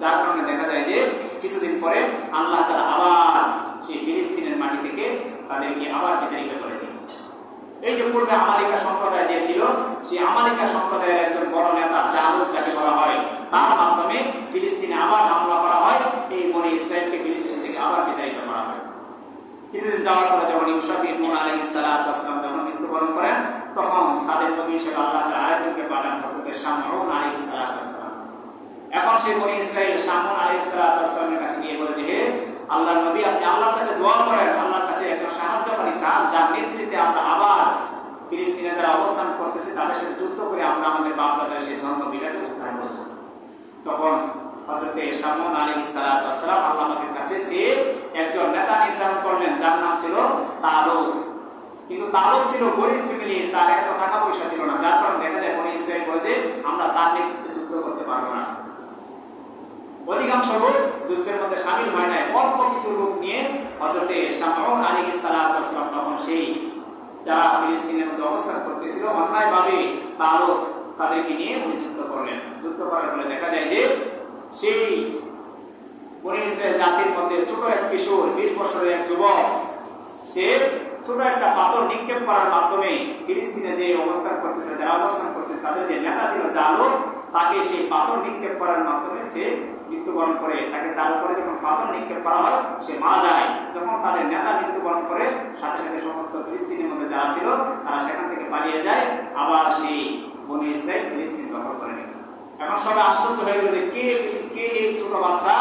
যার কারণে দেখা যায় যে কিছুদিন পরে আল্লাহ তারা আবার সেই ফিলিস্তিনের মাটি থেকে তাদেরকে আবার বিতাড়িত করে দেয় এই যে পূর্বে আমালিকা সম্প্রদায় যে ছিল, সেই আমালিকা সম্প্রদায়ের একজন বড় নেতা জাহালুদ যাকে বলা হয়, তার মাধ্যমে ফিলিস্তিনে আবার হামলা করা হয়, এই বনে ইসরায়েলকে ফিলিস্তিন থেকে আবার বিতাড়িত করা হয়। কিছুদিন যাওয়ার পরে যখন ইউসাফ ইবনুল আলাইহিস সালাম যখন মৃত্যুবরণ করেন, তখন তাদের নবী হিসেবে আল্লাহ আরেকজনকে পাঠান হযরত সামনে আলাইহিস সালাম। এখন সেই বনি ইসরায়েল শামউন আলাইহিস সালামের কাছে গিয়ে বলে যে, হে আল্লাহর নবী, আপনি আল্লাহর কাছে দোয়া করেন, আল্লাহর কাছে একজন সাহায্যকারী চান, যার নেতৃত্বে আমরা আবার ফিলিস্তিনে যারা অবস্থান করতেছি, তাদের সাথে যুদ্ধ করে আমরা আমাদের বাপ দাদার সেই জন্মবিটাকে উদ্ধার করব। তখন হজরতে শামুন আলী ইসালাম আল্লাহের কাছে যে একজন নেতা নির্ধারণ করলেন, যার নাম ছিল তালুদ কিন্তু তালুদ ছিল গরিব ফ্যামিলি, তার এত টাকা পয়সা ছিল না, যার কারণে দেখা যায় বনি ইসরায়েল বলে যে, আমরা তার নেতৃত্বে যুদ্ধ করতে পারব না। অধিকাংশ লোক যুদ্ধের মধ্যে সামিল হয় নাই। অল্প কিছু লোক নিয়ে হজরতে শামুন আলী ইসালাম তখন সেই, যারা ফিলিস্তিনের মধ্যে অবস্থান করতেছিল, অন্যায়ভাবে তালুদ তাদেরকে নিয়ে উনি যুদ্ধ করলেন। যুদ্ধ করার ফলে দেখা যায় যে সেই ইসরায়েল জাতির মধ্যে ছোট এক কিশোর, বিশ বছরের এক যুবক, সে ছোট একটা পাথর নিক্ষেপ করার মাধ্যমে ফিলিস্তিনে যে অবস্থান করতেছে যারা অবস্থান করতেছে তাদের যে নেতা ছিল জালো তাকে সেই পাথর নিক্ষেপ করার মাধ্যমে সে মৃত্যুবরণ করে। তাকে তার উপরে যখন পাথর নিক্ষেপ করা হয়, সে মারা যায়। যখন তাদের নেতা মৃত্যুবরণ করে, সাথে সাথে সমস্ত ফিলিস্তিনের মধ্যে যারা ছিল, তারা সেখান থেকে পালিয়ে যায়। আবার সেই বনি ইসরায়েল ফিলিস্তিন দখল করে নেয়। এখন সবাই আশ্চর্য হয়ে গেল যে কে কে এই ছোট বাচ্চা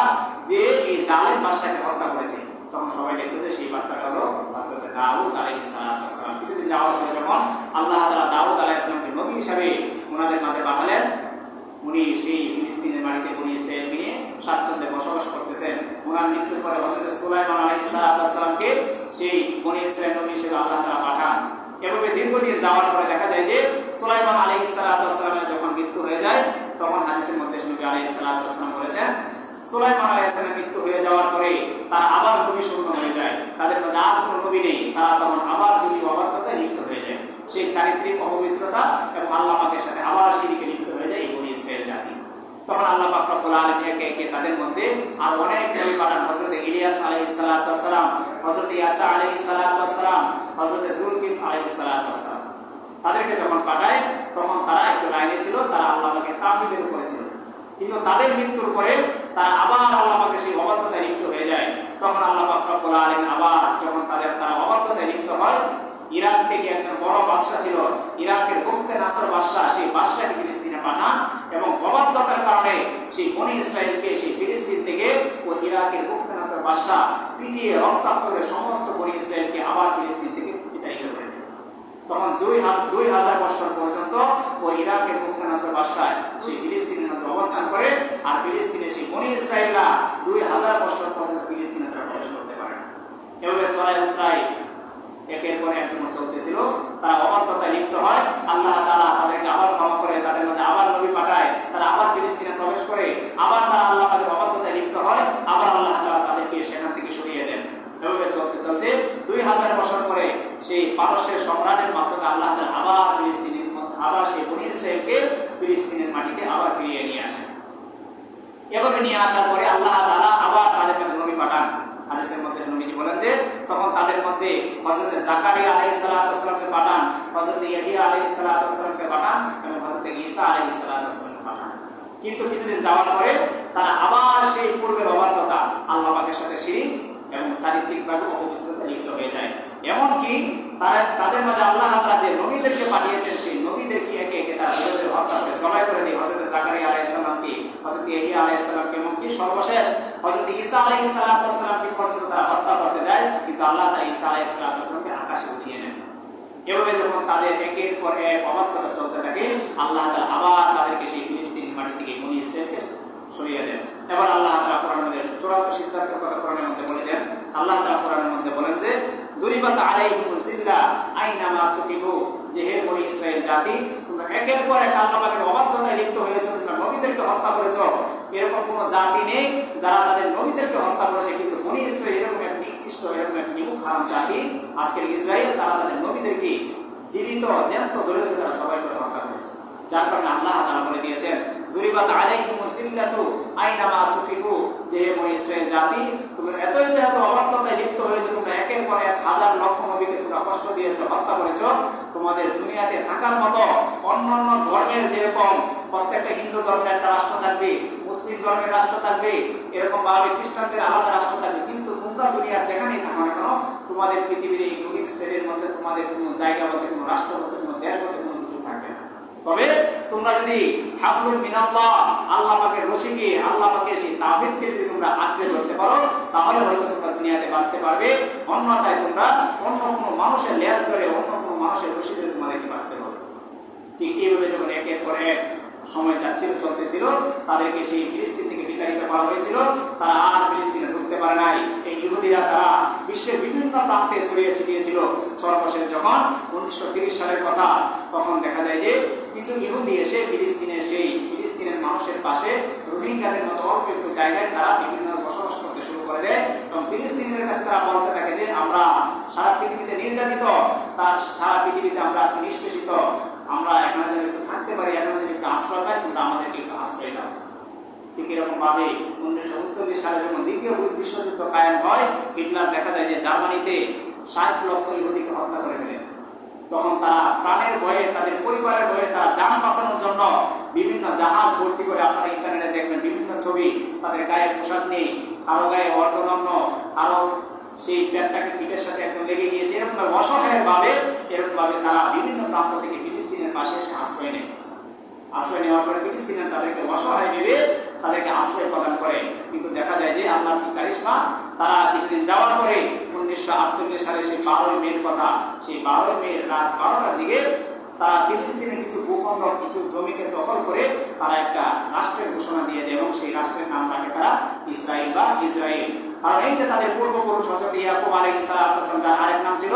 যে এই জালেম বাদশাকে হত্যা করেছে? তখন সবাই দেখল যে সেই বাচ্চাটা হলো হযরত দাউদ আলাইহিস সালাম। কিছুদিন যাওয়ার পরে যখন আল্লাহ তালা দাউদ আলাইহিস সালামকে নবী হিসাবে ওনাদের মাঝে পাঠালেন উনি সেই ফিলিস্তিনের বাড়িতে বনি ইসরায়েল নিয়ে স্বাচ্ছন্দ্যে বসবাস করতেছেন। ওনার মৃত্যুর পরে হযরত সুলাইমান আলাইহিস সালামকে সেই বনি ইসরায়েল নবী হিসেবে আল্লাহ তাআলা পাঠান। এভাবে দীর্ঘদিন যাওয়ার পরে দেখা যায় যে সুলাইমান আলী ইসলামের যখন মৃত্যু হয়ে যায়, তখন হাদিসের মধ্যে নবী আলী ইসলাম বলেছেন, সুলাইমান আলী ইসলামের মৃত্যু হয়ে যাওয়ার পরে তারা আবার নবী শূন্য হয়ে যায়। তাদের মাঝে আর কোনো নবী নেই। তারা তখন আবার নবী অবাধ্যতায় লিপ্ত হয়ে যায়। সেই চারিত্রিক অপবিত্রতা এবং আল্লাহ পাকের সাথে আবার সিঁড়িকে লিপ্ত হয়ে যায় এই বনি ইসরায়েল জাতি তখন আল্লাহ পাক রব্বুল একে তাদের মধ্যে আর অনেক নবী পাঠান। হযরত ইলিয়াস আলাইহিস সালাতু ওয়াসালাম হযরত ইয়াসা আলাইহিস সালাতু ওয়াসালাম হযরত জুলকিফ আলাইহিস সালাতু তাদেরকে যখন পাঠায়, তখন তারা একটু লাইনে ছিল, তারা আল্লাহ পাকের তাওহীদের উপরে ছিল। কিন্তু তাদের মৃত্যুর পরে তারা আবার আল্লাহ পাকের সেই অবাধ্যতায় লিপ্ত হয়ে যায়। তখন আল্লাহ পাক রব্বুল আলামিন আবার যখন তাদের, তারা অবাধ্যতায় লিপ্ত হয়, ইরাক থেকে একজন বড় বাদশাহ ছিল, ইরাকের মুফতে নাসর বাদশাহ, সেই বাদশাহকে ফিলিস্তিনে পাঠান। সেই বনি ইসরায়েলকে, সেই ফিলিস্তিন থেকে ও ইরাকের মুফতে নাসর বাদশাহ পিটিয়ে রক্তাক্ত করে সমস্ত বনি ইসরায়েলকে আবার ফিলিস্তিন থেকে বিতাড়িত করে দেন তখন দুই হাত দুই হাজার বছর পর্যন্ত ও ইরাকের মুফতে নাসর বাদশাহ সেই ফিলিস্তিনের মধ্যে অবস্থান করে আর ফিলিস্তিনে সেই বনি ইসরায়েলরা দুই হাজার বছর পর্যন্ত ফিলিস্তিনে তারা প্রবেশ করতে পারে এভাবে চড়াই উত্তরায় একের পর এক জন্য চলতেছিল। তারা অবাধ্যতায় লিপ্ত হয়। আল্লাহ তারা তাদেরকে আবার ক্ষমা করে, তাদের মধ্যে আবার নবী পাঠায়। তারা আবার ফিলিস্তিনে প্রবেশ করে। আবার তারা আল্লাহ তাদের অবাধ্যতায় লিপ্ত হয়। আবার আল্লাহ তারা তাদেরকে সেখান থেকে সরিয়ে দেন। এভাবে চলতে চলছে। দুই হাজার বছর পরে সেই পারস্যের সম্রাটের মাধ্যমে আল্লাহ তালা আবার ফিলিস্তিনের আবার সেই বনি ইসরায়েলকে ফিলিস্তিনের মাটিতে আবার ফিরিয়ে নিয়ে আসেন। এভাবে নিয়ে আসার পরে আল্লাহ তালা আবার তাদের মধ্যে নবী পাঠান। হাদিসের মধ্যে নবীজি বলেন যে, তখন তাদের মধ্যে হযরত জাকারিয়া আলাইহিস সালাতু পাঠান, হযরত ইয়াহিয়া আলাইহিস সালাতু পাঠান এবং হযরত ঈসা আলাইহিস সালাতু পাঠান। কিন্তু কিছুদিন যাওয়ার পরে তারা আবার সেই পূর্বের অবাধ্যতা আল্লাহ পাকের সাথে শিরিক এবং চারিত্রিকভাবে অপবিত্রতা লিপ্ত হয়ে যায়। এমনকি তারা, তাদের মাঝে আল্লাহ তারা যে নবীদেরকে পাঠিয়েছেন, সেই নবীদেরকে একে একে তারা হত্যা করে জবাই করে দিয়ে হজরত জাকারিয়া হজরত ইয়াহিয়া আলাইহিস সালামকে এমনকি সর্বশেষ হজরত ঈসা আলাইহিস সালামকে পর্যন্ত তারা হত্যা করতে যায়, কিন্তু আল্লাহ তাআলা ঈসা আলাইহিস সালামকে আকাশে উঠিয়ে নেন। এভাবে যখন তাদের একের পর এক অবাধ্যতা চলতে থাকে, আল্লাহ তাআলা আবার তাদেরকে সেই ফিলিস্তিনি মাটি থেকে বনি ইসরায়েলকে সরিয়ে দেন। এবার আল্লাহ তাআলা কোরআন আল্লাহ তাআলা কোরআনের মধ্যে বলেন যে, দুরিবাত আলাইহিমুল জিল্লা, আইনা মাস্তুকিবু যে হে বনি ইসরায়েল জাতি, তোমরা একের পর এক আল্লাহ পাকের অবাধ্যতায় লিপ্ত হয়েছে নবীদেরকে হত্যা করেছ। এরকম কোন জাতি নেই যারা তাদের নবীদেরকে হত্যা করেছে। কিন্তু বনি ইসরায়েল এরকম এক নিকৃষ্ট, এরকম এক নিমুখ হারাম জাতি। আজকের ইসরায়েল তারা তাদের নবীদেরকে জীবিত, জ্যান্ত, ধরে ধরে তারা সবাই করে হত্যা করেছে। যার কারণে আল্লাহ তাআলা বলে দিয়েছেন যেরকম প্রত্যেকটা হিন্দু ধর্মের একটা রাষ্ট্র থাকবে, মুসলিম ধর্মের রাষ্ট্র থাকবে, এরকম ভাবে খ্রিস্টানদের আলাদা রাষ্ট্র থাকবে। কিন্তু তোমরা দুনিয়ার যেখানেই থাকো না কেন, তোমাদের পৃথিবীর এই ইউনিক স্টেটের মধ্যে তোমাদের কোনো জায়গা বলতে কোনো রাষ্ট্র বলতে কোনো দেশ বলতে কোনো কিছু থাকবে না। তবে তোমরা যদি হাবলুল মিনাল্লাহ, আল্লাহ পাকের রশিকে, আল্লাহ পাকের সেই তাহিদকে যদি তোমরা আঁকড়ে ধরতে পারো, তাহলে হয়তো তোমরা দুনিয়াতে বাঁচতে পারবে। অন্যথায় তোমরা অন্য কোনো মানুষের লেজ ধরে অন্য কোনো মানুষের রশি ধরে তোমাদেরকে বাঁচতে পারবে। ঠিক এইভাবে যখন একের পর এক সময় যাচ্ছিল চলতেছিল, তাদেরকে সেই ফিলিস্তিন থেকে বিতাড়িত করা হয়েছিল। তারা আর ফিলিস্তিনে ঢুকতে পারে নাই। এই ইহুদিরা তারা বিশ্বের বিভিন্ন প্রান্তে ছড়িয়ে ছিটিয়েছিল। সর্বশেষ যখন উনিশশো সালের কথা, তখন দেখা যায় যে কিছু ইহুদি এসে ফিলিস্তিনের সেই ফিলিস্তিনের মানুষের পাশে রোহিঙ্গাদের মতো অল্প একটু জায়গায় তারা বিভিন্ন বসবাস করতে শুরু করে দেয় এবং ফিলিস্তিনিদের কাছে তারা বলতে থাকে যে, আমরা সারা পৃথিবীতে নির্যাতিত তার সারা পৃথিবীতে আমরা নিষ্পেষিত। আমরা এখানে যেন একটু থাকতে পারি, এখানে যেন একটু আশ্রয় পাই, তোমরা আমাদেরকে একটু আশ্রয় দাও। ঠিক এরকম ভাবে উনিশশো উনচল্লিশ সালে যখন দ্বিতীয় বিশ্বযুদ্ধ কায়েম হয়, হিটলার দেখা যায় যে জার্মানিতে ষাট লক্ষ ইহুদিকে হত্যা করে ফেলেন তখন তারা প্রাণের ভয়ে, তাদের পরিবারের ভয়ে তারা যান বাঁচানোর জন্য বিভিন্ন জাহাজ ভর্তি করে আপনারা ইন্টারনেটে দেখবেন, বিভিন্ন ছবি, তাদের গায়ে পোশাক নেই আরও গায়ে অর্ধনগ্ন, আরও সেই প্যান্টটাকে পিঠের সাথে একদম লেগে গিয়েছে। এরকম অসহায়ের ভাবে এরকম ভাবে তারা বিভিন্ন প্রান্ত থেকে পাশে এসে আশ্রয় নেয়। আশ্রয় নেওয়ার পরে ফিলিস্তিনের তাদেরকে অসহায় ভেবে তাদেরকে আশ্রয় প্রদান করে। কিন্তু দেখা যায় যে আল্লাহ কারিশমা? তারা কিছুদিন যাওয়ার পরে উনিশশো আটচল্লিশ সালে সেই বারোই মেয়ের কথা, সেই বারোই মেয়ের রাত বারোটার দিকে তারা ফিলিস্তিনের কিছু ভূখণ্ড, কিছু জমিকে দখল করে তারা একটা রাষ্ট্রের ঘোষণা দিয়ে দেয় এবং সেই রাষ্ট্রের নাম রাখে তারা ইসরায়েল বা ইসরায়েল কারণ এই যে তাদের পূর্বপুরুষ হজরত ইয়াকুব আলী ইসলাম যার আরেক নাম ছিল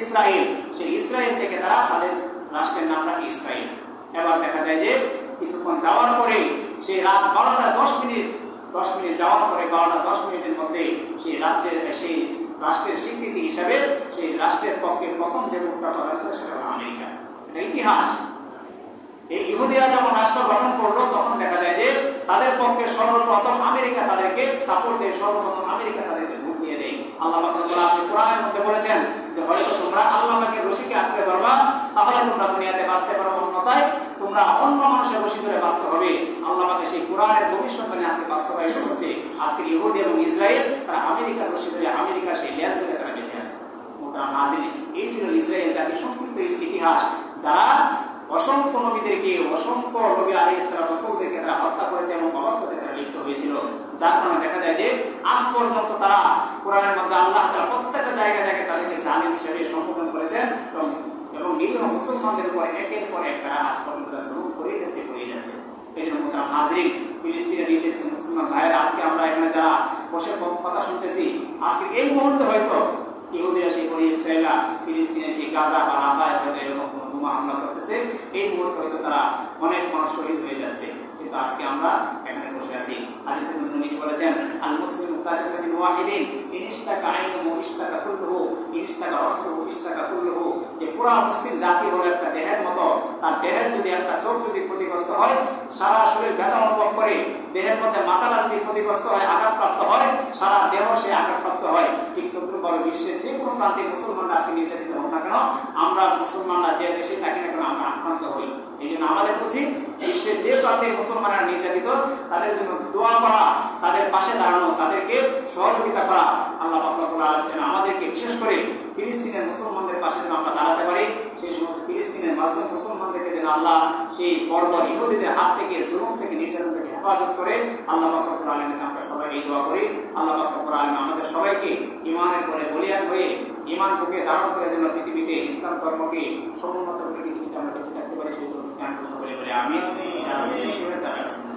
ইসরায়েল সেই ইসরায়েল থেকে তারা তাদের রাষ্ট্রের নাম রাখে ইসরায়েল এবার দেখা যায় যে কিছুক্ষণ যাওয়ার পরে সেই রাত বারোটা দশ মিনিট দশ মিনিট যাওয়ার পরে বারোটা দশ মিনিটের মধ্যে সেই রাত্রের, সেই রাষ্ট্রের স্বীকৃতি হিসাবে সেই রাষ্ট্রের পক্ষে প্রথম যে মুখটা প্রদান করে সেটা হলো আমেরিকা। এটা ইতিহাস। এই ইহুদিরা যখন রাষ্ট্র গঠন করল, তখন দেখা যায় যে তাদের পক্ষে সর্বপ্রথম আমেরিকা তাদেরকে সাপোর্ট দেয়, সর্বপ্রথম আমেরিকা তাদেরকে ভোট দিয়ে দেয়। আল্লাহ আপনি কোরআনের মধ্যে বলেছেন যে, হয়তো তোমরা আল্লাহ পাকে রশিকে আঁকড়ে ধরবা তোমরা দুনিয়াতে বাঁচতে পারো অন্যতায় তোমরা অন্য মানুষের রশি ধরে বাঁচতে হবে। আল্লাহ পাকে সেই কোরআনের ভবিষ্যৎবাণী আজকে বাস্তবায়িত হচ্ছে আজকের ইহুদি এবং ইসরায়েল, তারা আমেরিকার রশি ধরে আমেরিকার সেই লেজ ধরে তারা বেঁচে আছে। এই ছিল ইসরায়েল জাতির সংক্ষিপ্ত ইতিহাস। যারা অসংখ্য নবীদেরকে, অসংখ্য নবী আলী ইসলাম রসুলদেরকে তারা হত্যা করেছে এবং অবাধ্যতে তারা লিপ্ত হয়েছিল। যার কারণে দেখা যায় যে, আজ পর্যন্ত তারা কোরআনের মধ্যে আল্লাহ তারা প্রত্যেকটা জায়গায় জায়গায় তাদেরকে জালিম হিসেবে সম্বোধন করেছেন এবং এবং নিরীহ মুসলমানদের উপর একের পর এক তারা আজ শুরু করে যাচ্ছে করে যাচ্ছে। এই জন্য মোতারাম হাজরিন, ফিলিস্তিনের নির্যাতিত মুসলমান ভাইয়েরা, আজকে আমরা এখানে যারা বসে কথা শুনতেছি আজকে এই মুহূর্তে হয়তো ইহুদিরা, সেই বনি ইসরায়েলা ফিলিস্তিনের সেই গাজা বা রাফায় হয়তো এরকম কোনো বোমা হামলা করতেছে। এই মুহূর্তে হয়তো তারা অনেক মানুষ শহীদ হয়ে যাচ্ছে। কিন্তু আজকে আমরা এখানে বসে আছি। মধ্যে নবীজি বলেছেন আল মুসলিম কাজাসাদিন ওয়াহিদিন ইনিশতাকা আইনুহু ইশতাকা কুল্লুহু ইনিশতাকা রাসুহু ইশতাকা কুল্লুহু। পুরা মুসলিম জাতি হলো একটা দেহের মতো। তার দেহের যদি একটা চোখ যদি ক্ষতিগ্রস্ত হয়, সারা শরীর ব্যথা অনুভব করে, দেহের মধ্যে মাথাটা যদি ক্ষতিগ্রস্ত হয়, আঘাতপ্রাপ্ত হয়, সারা দেহ সে আঘাতপ্রাপ্ত হয়। ঠিক তদ্রুপভাবে বিশ্বের যে কোনো প্রান্তে মুসলমানরা আজকে নির্যাতিত হোক না কেন, আমরা মুসলমানরা যে দেশে থাকি না কেন, আমরা আক্রান্ত হই। এই জন্য আমাদের উচিত বিশ্বের যে প্রান্তে মুসলমানরা নির্যাতিত, তাদের জন্য দোয়া করা, তাদের পাশে দাঁড়ানো, তাদেরকে সহযোগিতা করা। আল্লাহ যেন আমাদেরকে, বিশেষ করে ফিলিস্তিনের মুসলমানদের পাশে যেন আমরা দাঁড়াতে পারি, সেই সমস্ত ফিলিস্তিনের মাজলুম মুসলমানদেরকে যেন আল্লাহ সেই বর্বর ইহুদিদের হাত থেকে, জুলুম থেকে নির্যাতন হেফাজত করে আল্লাহ বাবুল আলমের আমরা সবাই দোয়া করি। আল্লাহ বাবুল আলম আমাদের সবাইকে ইমানের পরে বলিয়ান হয়ে ইমান বুকে ধারণ করে যেন পৃথিবীতে ইসলাম ধর্মকে সমুন্নত করে পৃথিবীতে আমরা বেঁচে থাকতে পারি, সেই জন্য সকলে বলে আমি যারা